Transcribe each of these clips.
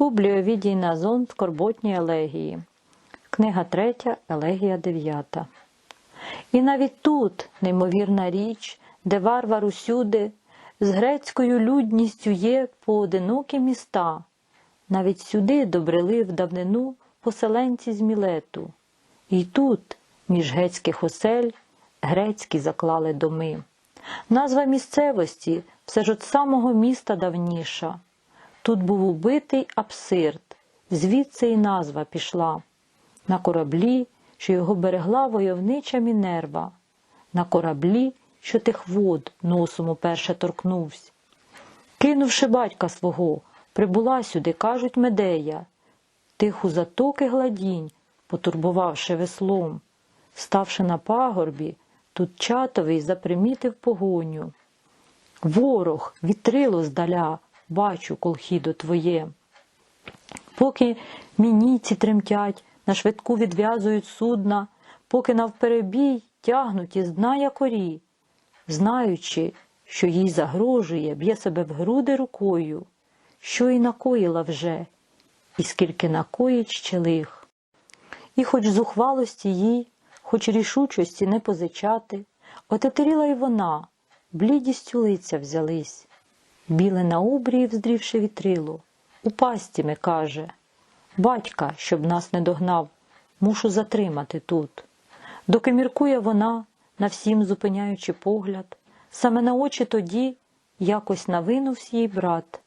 Публій Овідій Назон Скорботні елегії. Книга 3, елегія 9. І навіть тут неймовірна річ, де варвар усюди, з грецькою людністю є поодинокі міста. Навіть сюди добрели в давнину поселенці з Мілету. І тут, між гетських осель, грецькі заклали доми. Назва місцевості все ж от самого міста давніша. Тут був убитий абсирт, звідси і назва пішла. На кораблі, що його берегла войовнича Мінерва, на кораблі, що тих вод носом уперше торкнувся. Кинувши батька свого, прибула сюди, кажуть, Медея, тиху затоки гладінь, потурбувавши веслом. Ставши на пагорбі, тут чатовий запримітив погоню. Ворог, вітрило здаля, бачу колхідо твоє. Поки мінійці тремтять, на швидку відв'язують судна, поки навперебій тягнуть із дна якорі, знаючи, що їй загрожує, б'є себе в груди рукою, що й накоїла вже, і скільки накоїть ще лих. І хоч зухвалості їй, хоч рішучості не позичати, отетеріла й вона, блідістю лиця взялись. Біле на обрії, вздрівши вітрило, у пасті ми каже, батька, щоб нас не догнав, мушу затримати тут. Доки міркує вона, на всім зупиняючи погляд, саме на очі тоді якось навинувся їй брат,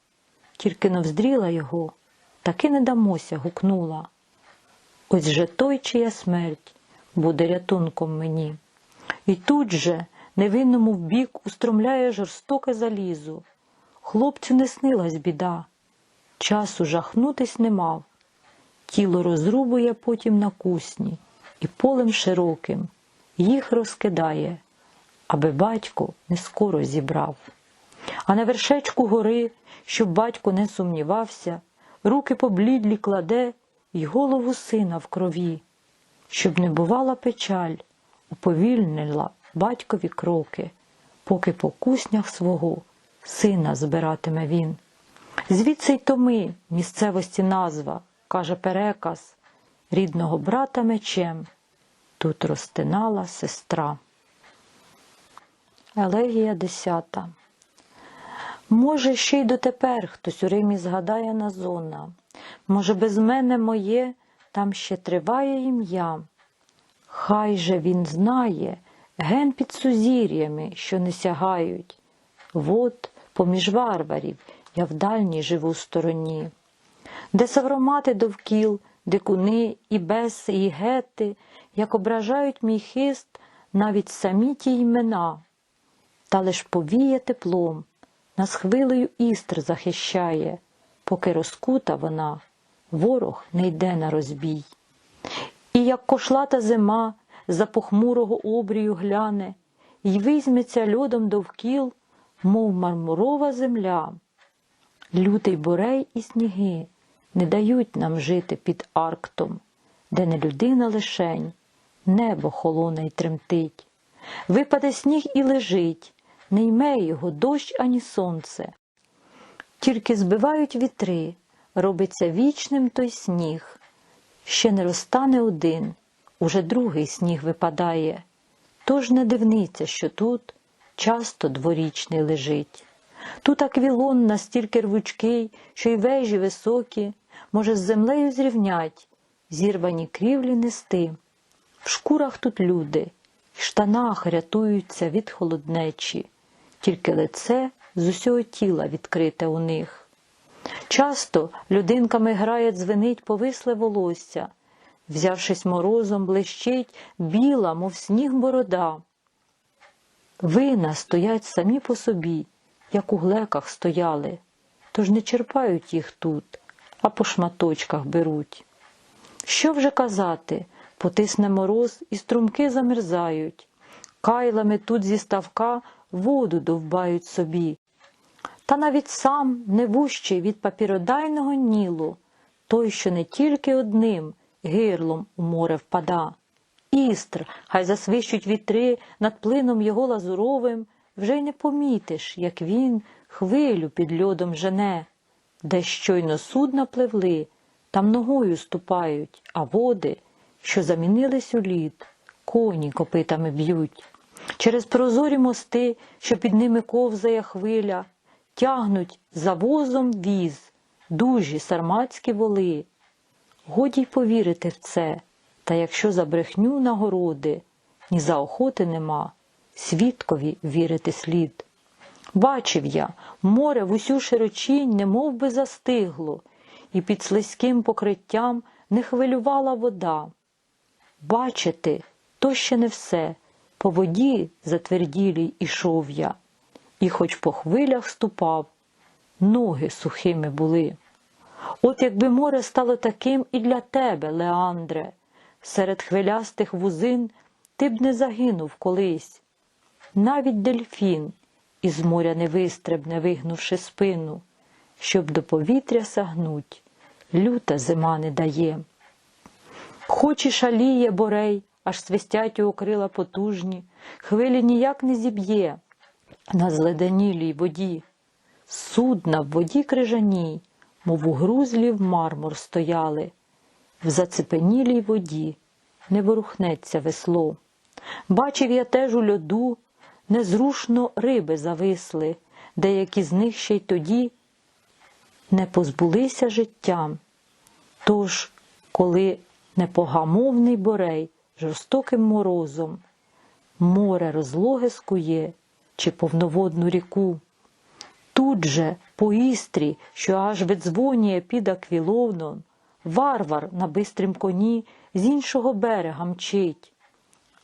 тільки не вздріла його, таки не дамося, гукнула. Ось же той, чия смерть буде рятунком мені. І тут же невинному вбік устромляє жорстоке залізо. Хлопцю не снилась біда, часу жахнутись не мав. Тіло розрубує потім на кусні і полем широким їх розкидає, аби батько не скоро зібрав. А на вершечку гори, щоб батько не сумнівався, руки поблідлі кладе й голову сина в крові, щоб не бувала печаль, уповільнила батькові кроки, поки по куснях свого сина збиратиме він. Звідси й томи місцевості назва, каже переказ, рідного брата мечем тут розтинала сестра. Елегія десята. Може, ще й дотепер хтось у Римі згадає Назона. Може, без мене моє там ще триває ім'я. Хай же він знає ген під сузір'ями, що не сягають. Вот поміж варварів. Я в дальній живу стороні, де савромати довкіл, дикуни, і беси, і гети, як ображають мій хист навіть самі ті імена, та лиш повіє теплом, нас хвилею істр захищає, поки розкута вона, ворог не йде на розбій. І як кошлата зима за похмурого обрію гляне, й візьметься льодом довкіл, мов мармурова земля. Лютий бурей і сніги не дають нам жити під арктом, де не людина лишень, небо холоне й тремтить. Випаде сніг і лежить, не йме його дощ ані сонце. Тільки збивають вітри, робиться вічним той сніг. Ще не розтане один, уже другий сніг випадає. Тож не дивниця, що тут часто дворічний лежить. Тут аквілон настільки рвучкий, що й вежі високі, може, з землею зрівнять, зірвані крівлі нести. В шкурах тут люди, в штанах рятуються від холоднечі, тільки лице з усього тіла відкрите у них. Часто людинками грає, дзвенить повисле волосся, взявшись морозом, блищить біла, мов сніг борода. Вина стоять самі по собі, як у глеках стояли, тож не черпають їх тут, а по шматочках беруть. Що вже казати, потисне мороз і струмки замерзають, кайлами тут зі ставка воду довбають собі. Та навіть сам не вущий від папіродайного нілу, той, що не тільки одним гирлом у море впада. Істр, хай засвищуть вітри над плином його лазуровим, вже й не помітиш, як він хвилю під льодом жене. де щойно судна пливли, там ногою ступають, а води, що замінились у лід, коні копитами б'ють. Через прозорі мости, що під ними ковзає хвиля, тягнуть за возом віз, дужі сарматські воли. Годі й повірити в це, та якщо за брехню нагороди, ні за охоти нема, свідкові вірити слід. Бачив я, море в усю широчінь немов би застигло, і під слизьким покриттям не хвилювала вода. Бачити, то ще не все, по воді затверділій ішов я, і хоч по хвилях ступав, ноги сухими були. От якби море стало таким і для тебе, Леандре, серед хвилястих вузин ти б не загинув колись. Навіть дельфін із моря не вистрибне, вигнувши спину, щоб до повітря сагнуть, люта зима не дає. Хоч і шаліє борей, аж свистять у крила потужні, хвилі ніяк не зіб'є на зледенілій воді. Судна в воді крижаній, мов у грузлі в мармур стояли, в зацепенілій воді не ворухнеться весло. Бачив я теж у льоду, незрушно риби зависли, деякі з них ще й тоді не позбулися життям. Тож, коли непогамовний борей жорстоким морозом, море розлоге скує чи повноводну ріку, тут же, по істрі, що аж видзвонює під аквіловном, варвар на бистрім коні з іншого берега мчить.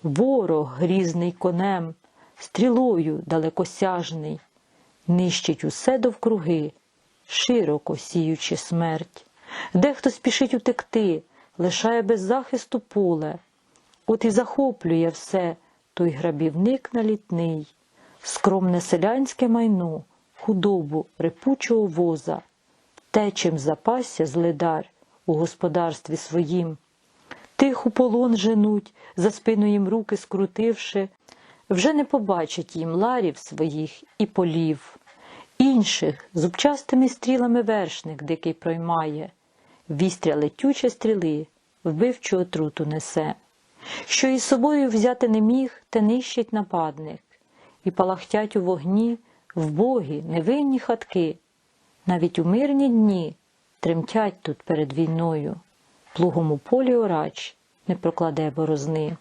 Ворог грізний конем, стрілою далекосяжний, нищить усе довкруги, широко сіючи смерть. Дехто спішить утекти, лишає без захисту поле, от і захоплює все той грабівник налітний, скромне селянське майно, худобу репучого воза, те, чим запасся зледар у господарстві своїм. Тих полон женуть, за спину їм руки скрутивши, вже не побачать їм ларів своїх і полів. Інших зубчастими стрілами вершник дикий проймає, вістря летюче стріли, вбивчу отруту несе. Що із собою взяти не міг, те нищить нападник, і палахтять у вогні вбогі, невинні хатки. Навіть у мирні дні тремтять тут перед війною, плугом у поліорач не прокладе борозни.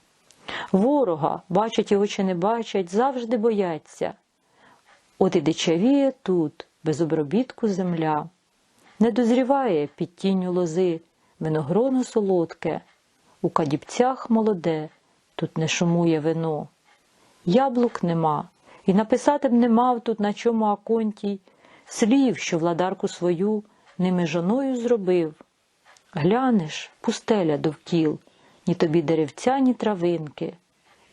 Ворога, бачать його чи не бачать, завжди бояться. От і дичавіє тут, без обробітку земля, не дозріває під тінню лози. Виногроно солодке, у кадібцях молоде, тут не шумує вино. Яблук нема, і написати б не мав тут на чому аконтій. Слів, що владарку свою ними жоною зробив. Глянеш, пустеля довкіл, ні тобі деревця, ні травинки.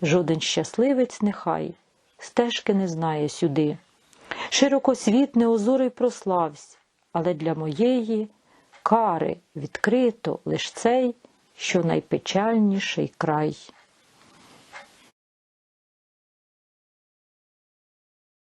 Жоден щасливець нехай стежки не знає сюди. Широко світ неозорий прославсь, але для моєї кари відкрито лиш цей, що найпечальніший край.